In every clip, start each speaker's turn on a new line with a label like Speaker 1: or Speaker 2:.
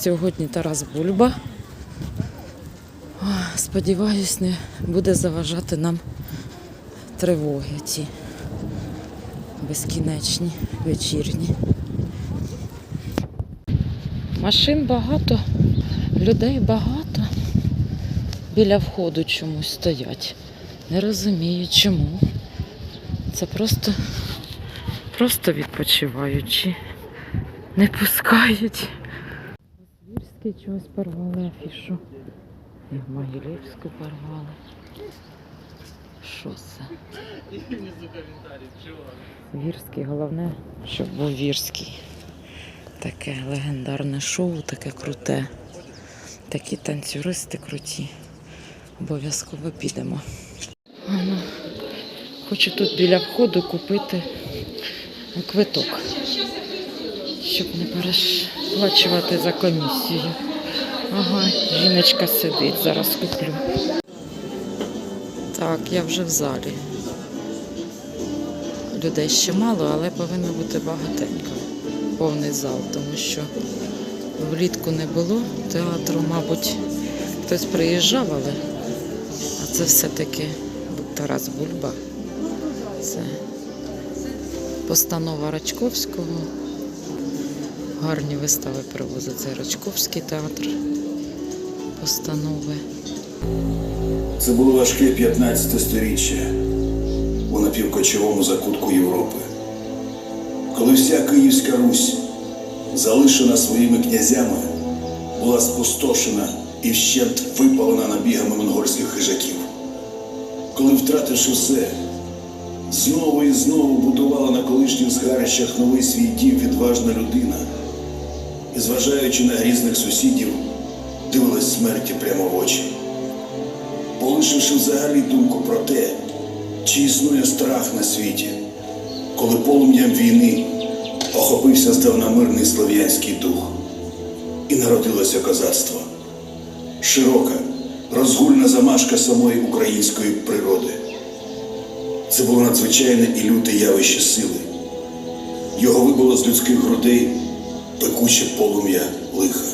Speaker 1: Сьогодні Тарас Бульба. Сподіваюсь, не буде заважати нам тривоги ці безкінечні, вечірні. Машин багато, людей багато. Біля входу чомусь стоять. Не розумію чому. Це просто, просто відпочиваючи. Не пускають. Вірський чогось порвали афішу. Могилівську порвали. Що це? Вірський, головне, щоб був вірський. Таке легендарне шоу, таке круте. Такі танцюристи круті. Обов'язково підемо. Хочу тут біля входу купити квиток, щоб не переплачувати за комісію. Ага, жіночка сидить, зараз куплю. Так, я вже в залі. Людей ще мало, але повинно бути багатенько. Повний зал, тому що влітку не було театру, мабуть, хтось приїжджав, але а це все-таки Тарас Бульба. Це постанова Рачковського. Гарні вистави привозить цей Рачковський театр. Постанови.
Speaker 2: Це було важке 15 сторіччя у напівкочовому закутку Європи, коли вся Київська Русь, залишена своїми князями, була спустошена і вщент випалена набігами монгольських хижаків. Коли, втративши все, знову і знову будувала на колишніх згарищах новий свій дім відважна людина, і, зважаючи на грізних сусідів, дивилась смерті прямо в очі полишивши взагалі думку про те, чи існує страх на світі, коли полум'ям війни охопився здавна мирний слов'янський дух, і народилося козацтво, широка, розгульна замашка самої української природи. Це було надзвичайне і люте явище сили. Його вибило з людських грудей пекуче полум'я лиха.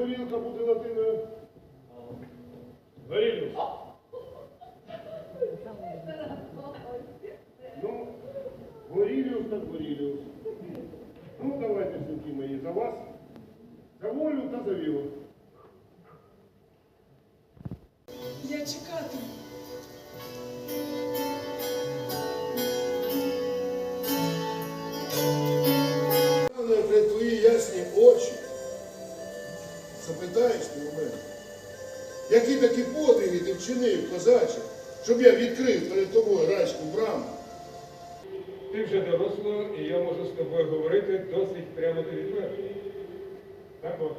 Speaker 3: горілка буде латиною? Горілюс. Ну, горілюс так горілюс. Ну, давайте, синки мої, за вас. За волю та за віру.
Speaker 4: Я чекатиму.
Speaker 3: Пане, при твої ясні очі. Запитаєш ти у мене, які такі подвиги ти вчинив, козаче, щоб я відкрив перед тобою райську браму?
Speaker 5: Ти вже доросло, і я можу з тобою говорити досить прямо та відверто. Так от.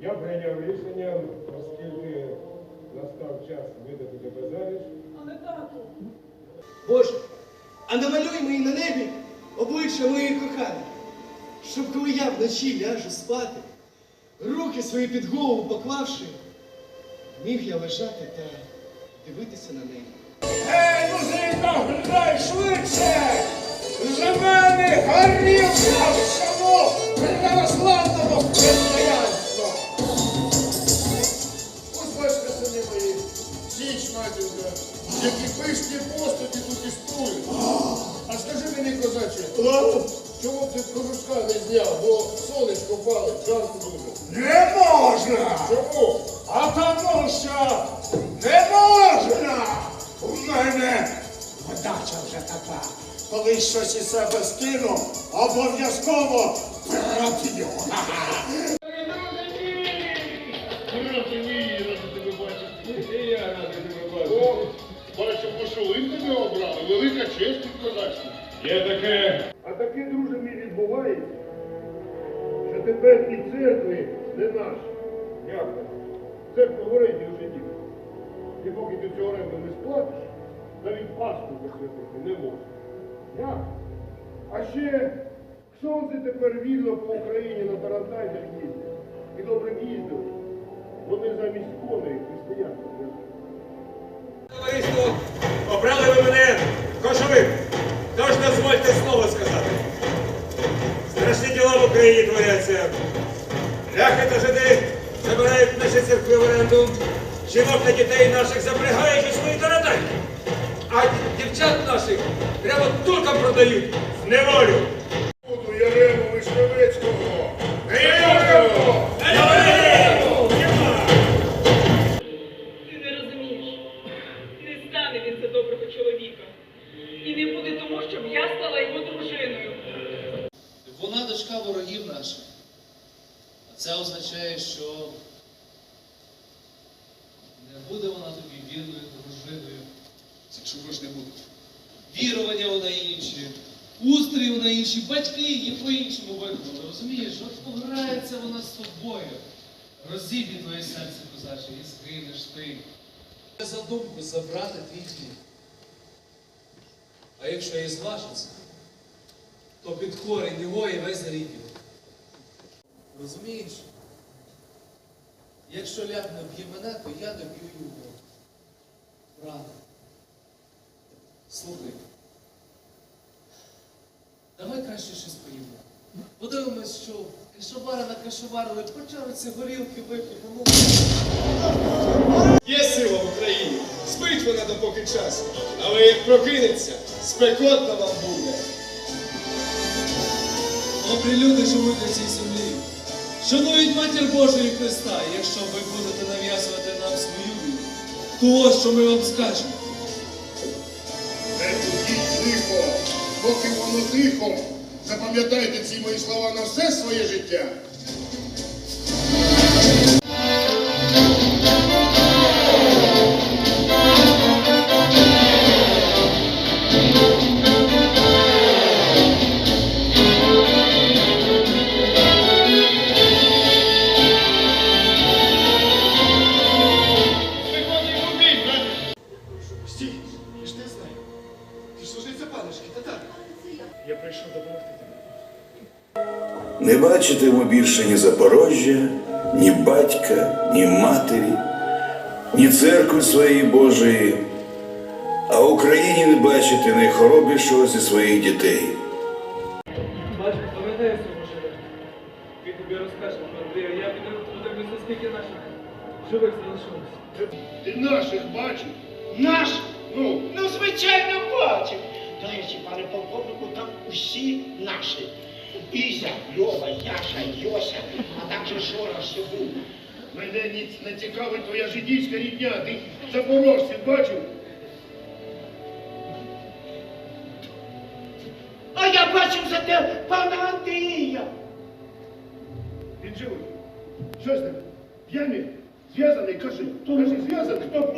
Speaker 5: Я прийняв рішення, оскільки настав час видати тебе заміж.
Speaker 4: Але тату.
Speaker 6: Боже, а намалюй мені на небі обличчя моєї коханої, щоб коли я вночі ляжу спати, руки свої під голову поклавши, міг я лежати та дивитися на неї.
Speaker 5: Ей, музика, грай швидше! За мене горілка всьому православному християнству!
Speaker 3: Ось бачите, сини мої, січ, матінка, які пишні постаті тут існують. А скажи мені, козаче, чому ти кожушка не зняв, бо сонечко палить, жарко дуже.
Speaker 5: Не можна!
Speaker 3: Чому?
Speaker 5: А тому що не можна! У мене подача вже така. Коли щось із себе скину, обов'язково проб'ю.
Speaker 3: Відбувається, що тепер і церкви не наші.
Speaker 5: Як?
Speaker 3: Церква в оренді вже ні. І поки ти цю оренду не сплатиш, навіть паску посвятити не можна. Як? А ще сонце тепер вільно по Україні на тарантайнях їздять. І добрим їздили. Вони замість коней везуть.
Speaker 7: Товариство, обрали ви мене кошовик. Тож дозвольте слово сказати. Україні творяться. Ляхи та жиди забирають наші церкви в оренду. Жінок та дітей наших запрягають у свої таратайки. А дівчат наших прямо туркам продають в неволю.
Speaker 6: Це чого ж не буде? Вірування вона інші, устрій вона інші, батьки її по-іншому виховали. Розумієш, от пограється вона з тобою. Розіб'є твоє серце козаче і згинеш ти. Я задумку забрати твій хліб. А якщо і зважиться, то під корінь його і весь його. Розумієш? Якщо ляг не б'є мене, то я доб'ю його. Правда. Слухай. Давай краще щось поїмо. Подивимось, що кашовари накашоварили, почалися горілки випити.
Speaker 8: Є сила в Україні, спить вона допоки час, але як прокинеться, спекотно вам буде.
Speaker 6: Добрі люди живуть на цій землі. Шанують матір Божої Христа, якщо ви будете нав'язувати нам свою віру, то ось що ми вам скажемо.
Speaker 3: Поки воно тихо. Запам'ятайте ці мої слова на все своє життя.
Speaker 8: Не
Speaker 2: бачитиму більше ні Запорожжя, ні батька, ні матері, ні церкви своєї Божої, а Україні не бачити найхоробрішого зі своїх дітей.
Speaker 6: Бачиш, пам'ятаю свого живе. Він тобі розкаже, Андрію, я піду подивлюся, скільки наших живих залишилось.
Speaker 3: Ти наших бачив?
Speaker 9: Наш?
Speaker 3: Ну,
Speaker 9: Ну, звичайно, бачив. До речі, пане полковнику, там усі наші. Ізя, Льова, Яша, Йося, а також Жора Сибу.
Speaker 3: мене ніц не цікавить твоя жидівська рідня. Ти запорожців бачив?
Speaker 9: А я бачив за те пана Андрія.
Speaker 3: Він живий. Що з ним? П'яний? Зв'язаний, кажи. Кажи, зв'язаний.
Speaker 9: Хто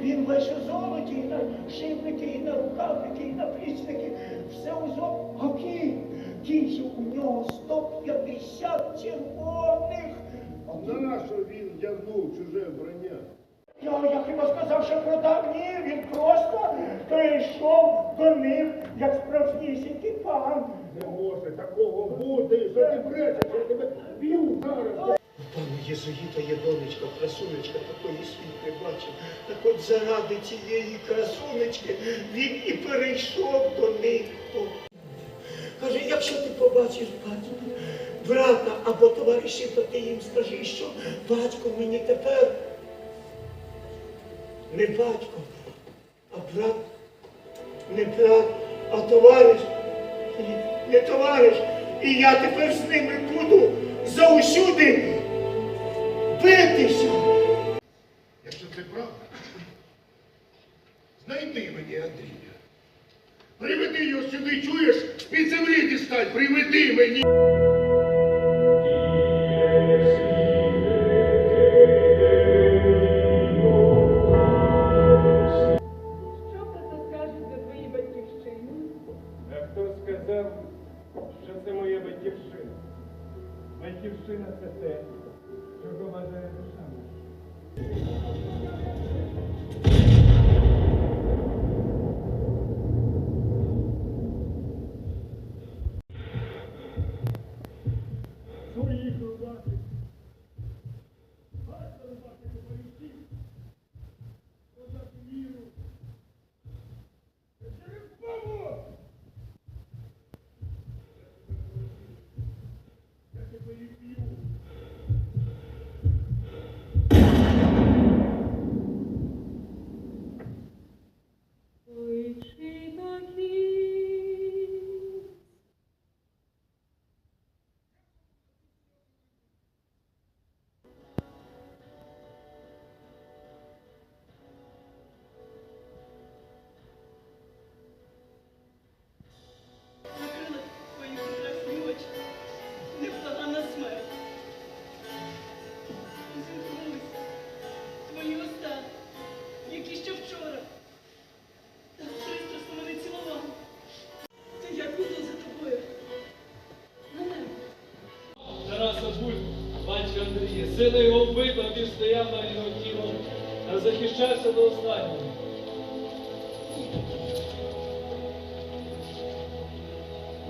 Speaker 9: Він весь у золоті, і на шибники, і на рукавники, і на плічники. Все у золоті. А? Кінь у нього 150 червоних.
Speaker 3: Нащо він вдягнув чуже вбрання?
Speaker 9: Я я хіба сказав, що продав? Ні, він просто прийшов до них, як справжнісінький пан.
Speaker 3: Не може такого бути, що ти брешеш, я тебе б'ю зараз.
Speaker 9: У пана єзуїта є донечка, красунечка, такої світ не бачив. Так от заради цієї красунечки він і перейшов до них. Каже, якщо ти побачиш батька, брата або товаришів, то ти їм скажи, що батько мені тепер не батько, а брат, не брат, а товариш, не товариш. І я тепер з ними буду заусюди битися.
Speaker 3: Якщо це правда, знайди мені Андрія. Приведи його сюди, чуєш? З-під землі дістань, приведи мені.
Speaker 6: Сина його вбито, він стояв на його тілом, а захищався до останнього.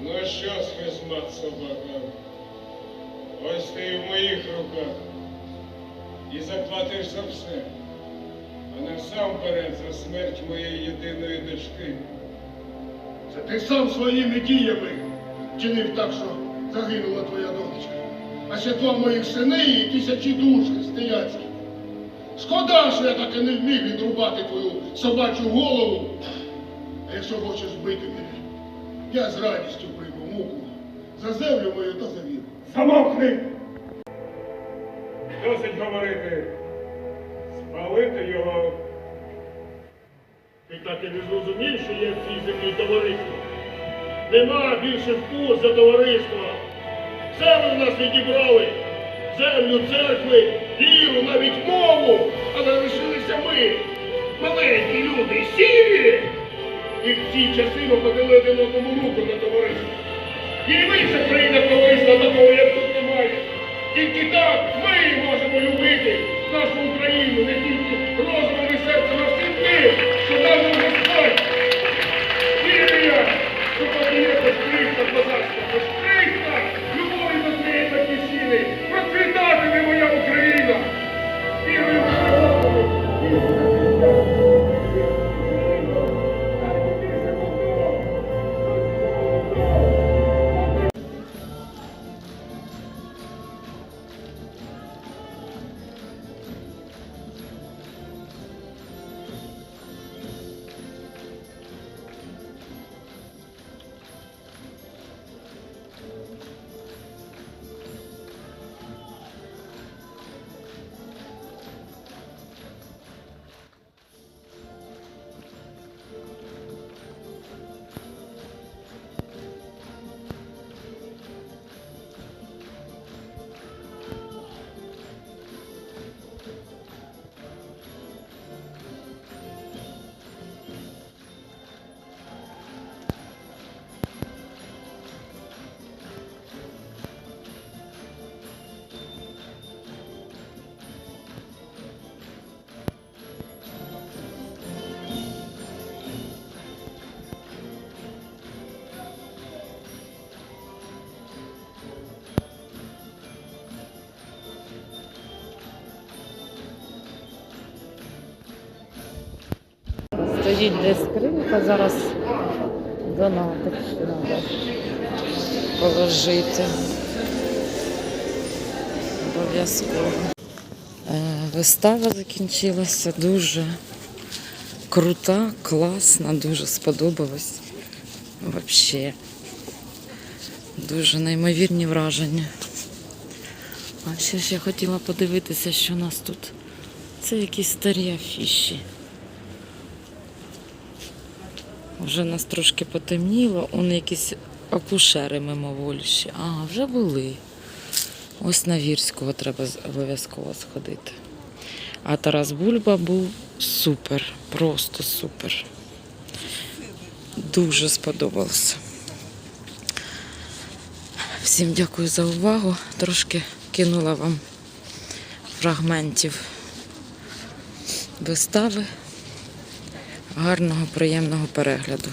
Speaker 5: Ну що, схизмат собака? Ось ти в моїх руках. І заплатиш за все. А насамперед за смерть моєї єдиної дочки.
Speaker 3: Це ти сам своїми діями чинив так, що загинула твоя донечка. А ще моїх сини і тисячі душ християнських. Шкода, що я так і не вмів відрубати твою собачу голову. А якщо хочеш вбити мене, я з радістю прийму муку за землю мою та за віру.
Speaker 5: Замовкни! Досить говорити. Спалити його.
Speaker 3: Ти так і не зрозумів, що є в цій землі товариство. Нема більше вкус за товариство. Все ви в нас відібрали. Землю, церкви, віру, навіть мову. Але лишилися ми, маленькі люди, сірі. І в ці часи ми подали один одному руку на товариство. І ми це країна товариства такого, як тут немає. Тільки так ми можемо любити нашу Україну, не тільки розумом і серцем, а всім тим, що дав
Speaker 1: стоїть десь скринька, зараз донатик треба положити. Обов'язково. Е, Вистава закінчилася дуже крута, класна, дуже сподобалась. Взагалі. Дуже неймовірні враження. А ще ж я хотіла подивитися, що у нас тут. Це якісь старі афіші. Вже нас трошки потемніло, он якісь акушери мимовольші. А, вже були. Ось на Вірського треба обов'язково сходити. А Тарас Бульба був супер, просто супер. Дуже сподобався. Всім дякую за увагу. Трошки кинула вам фрагментів вистави. Гарного, приємного перегляду.